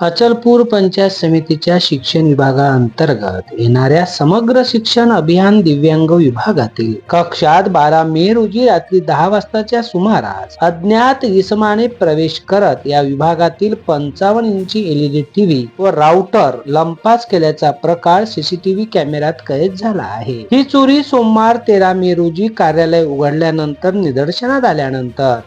अचलपूर पंचायत समितीच्या शिक्षण विभागाअंतर्गत येणाऱ्या समग्र शिक्षण अभियान दिव्यांग विभागातील कक्षात बारा मे रोजी रात्री दहा वाजताच्या सुमारास अज्ञात इसमाने प्रवेश करत या विभागातील पंचावन्न इंची एलईडी टीव्ही व राऊटर लंपास केल्याचा प्रकार सीसीटीव्ही कॅमेऱ्यात कैद झाला आहे. ही चोरी सोमवार तेरा मे रोजी कार्यालय उघडल्यानंतर निदर्शनात आल्यानंतर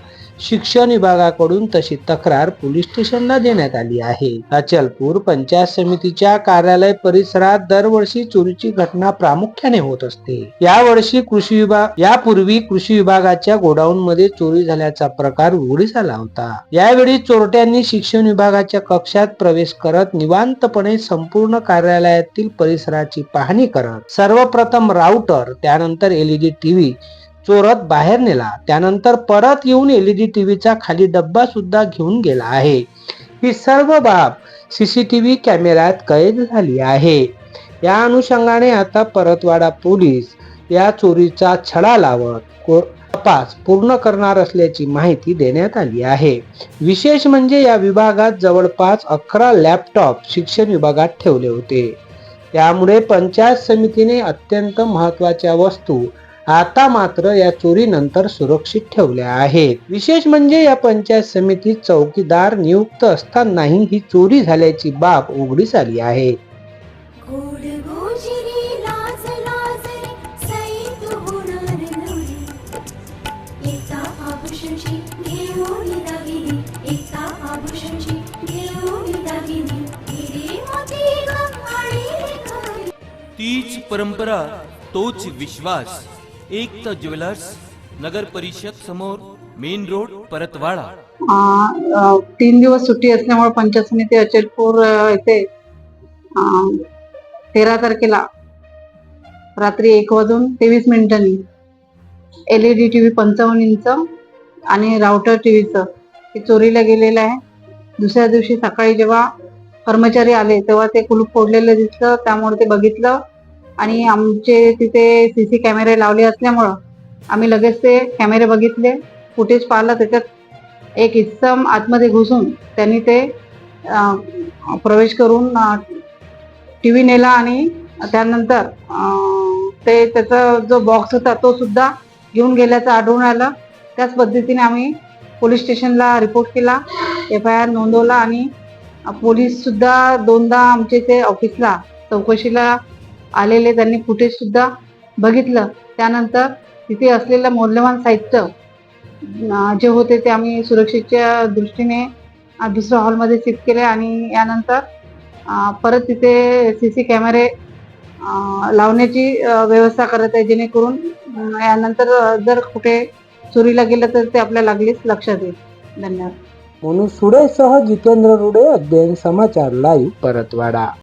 शिक्षण विभागाकडून तशी तक्रार पोलीस स्टेशनला देण्यात आली आहे. अचलपूर पंचायत समितीच्या कार्यालय परिसरात दरवर्षी चोरीची घटना प्रामुख्याने होत असते. यावर्षी कृषी विभाग यापूर्वी कृषी विभागाच्या गोडाऊन मध्ये चोरी झाल्याचा प्रकार उघडीस आला होता. यावेळी चोरट्यांनी शिक्षण विभागाच्या कक्षात प्रवेश करत निवांतपणे संपूर्ण कार्यालयातील परिसराची पाहणी करत सर्वप्रथम राऊटर त्यानंतर एलईडी टीव्ही चोरत बाहेर नेला. त्यानंतर परत येऊन एलईडी टीव्हीचा खाली डब्बा सुद्धा घेऊन गेला आहे. ही सर्व बाब सीसीटीव्ही कॅमेऱ्यात कैद झाली आहे. या अनुषंगाने आता परतवाडा पोलीस या चोरीचा छडा लावत को- तपास पूर्ण करणार असल्याची माहिती देण्यात आली आहे. विशेष म्हणजे या विभागात जवळपास अकरा लॅपटॉप शिक्षण विभागात ठेवले होते. त्यामुळे पंचायत समितीने अत्यंत महत्त्वाच्या वस्तू आता मात्र या चोरीनंतर सुरक्षित ठेवल्या आहेत. विशेष म्हणजे या पंचायत समितीत चौकीदार नियुक्त असतानाही ही चोरी झाल्याची बाब उघडीस आली आहे. तीच परंपरा तोच विश्वास. एकता ज्वेलर्स नगर परिषद समोर मेन रोड परतवाडा. तीन दिवस सुट्टी असल्यामुळे पंचायत समिती अचलपूर येथे तेरा तारखेला रात्री एक वाजून तेवीस मिनिटांनी L E D T V पंचावन्न इंच आणि राऊटर टीव्हीचं हे चोरीला गेलेलं आहे. दुसऱ्या दिवशी सकाळी जेव्हा कर्मचारी आले तेव्हा ते कुलूप फोडलेलं दिसलं त्यामुळे ते बघितलं. आणि आमचे तिथे सी सी कॅमेरे लावले असल्यामुळं आम्ही लगेच ते कॅमेरे बघितले. फुटेज पाहिलं त्याच्यात एक इसम आतमध्ये घुसून त्यांनी ते प्रवेश करून टी व्ही नेला आणि त्यानंतर ते त्याचा जो बॉक्स होता तो सुद्धा घेऊन गेल्याचं आढळून आलं. त्याच पद्धतीने आम्ही पोलीस स्टेशनला रिपोर्ट केला एफ आय आर नोंदवला आणि पोलीससुद्धा दोनदा आमचे ते ऑफिसला चौकशीला आलेले त्यांनी फुटेज सुद्धा बघितलं. त्यानंतर तिथे असलेलं मौल्यवान साहित्य जे होते ते आम्ही सुरक्षेच्या दृष्टीने दुसऱ्या हॉलमध्ये शिफ्ट केले आणि यानंतर परत तिथे सी सी कॅमेरे लावण्याची व्यवस्था करत आहे. जेणेकरून यानंतर जर कुठे चोरीला गेलं तर ते आपल्या लागलीच लक्षात येईल. धन्यवाद. म्हणून सुडेसह जितेंद्र रुडे अध्ययन समाचार लाईव्ह परतवाडा.